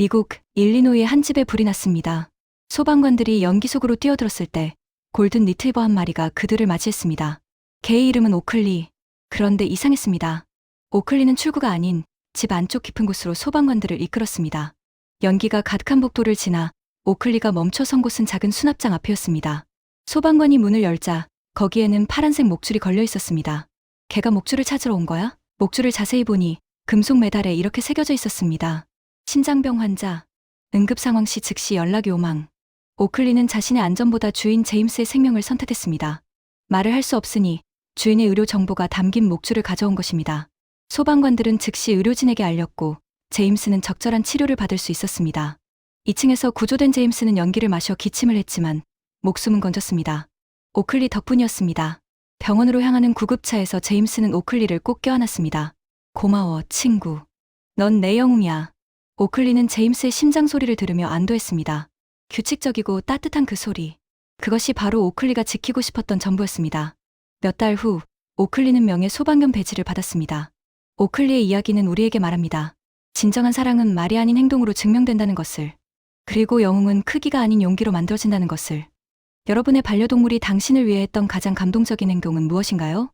미국 일리노이의 한 집에 불이 났습니다. 소방관들이 연기 속으로 뛰어들었을 때 골든 리트리버 한 마리가 그들을 맞이했습니다. 개의 이름은 오클리. 그런데 이상했습니다. 오클리는 출구가 아닌 집 안쪽 깊은 곳으로 소방관들을 이끌었습니다. 연기가 가득한 복도를 지나 오클리가 멈춰 선 곳은 작은 수납장 앞이었습니다. 소방관이 문을 열자 거기에는 파란색 목줄이 걸려 있었습니다. 걔가 목줄을 찾으러 온 거야? 목줄을 자세히 보니 금속 메달에 이렇게 새겨져 있었습니다. 심장병 환자, 응급 상황 시 즉시 연락 요망. 오클리는 자신의 안전보다 주인 제임스의 생명을 선택했습니다. 말을 할 수 없으니 주인의 의료 정보가 담긴 목줄을 가져온 것입니다. 소방관들은 즉시 의료진에게 알렸고 제임스는 적절한 치료를 받을 수 있었습니다. 2층에서 구조된 제임스는 연기를 마셔 기침을 했지만 목숨은 건졌습니다. 오클리 덕분이었습니다. 병원으로 향하는 구급차에서 제임스는 오클리를 꼭 껴안았습니다. 고마워, 친구. 넌 내 영웅이야. 오클리는 제임스의 심장 소리를 들으며 안도했습니다. 규칙적이고 따뜻한 그 소리. 그것이 바로 오클리가 지키고 싶었던 전부였습니다. 몇 달 후, 오클리는 명예 소방관 배지를 받았습니다. 오클리의 이야기는 우리에게 말합니다. 진정한 사랑은 말이 아닌 행동으로 증명된다는 것을. 그리고 영웅은 크기가 아닌 용기로 만들어진다는 것을. 여러분의 반려동물이 당신을 위해 했던 가장 감동적인 행동은 무엇인가요?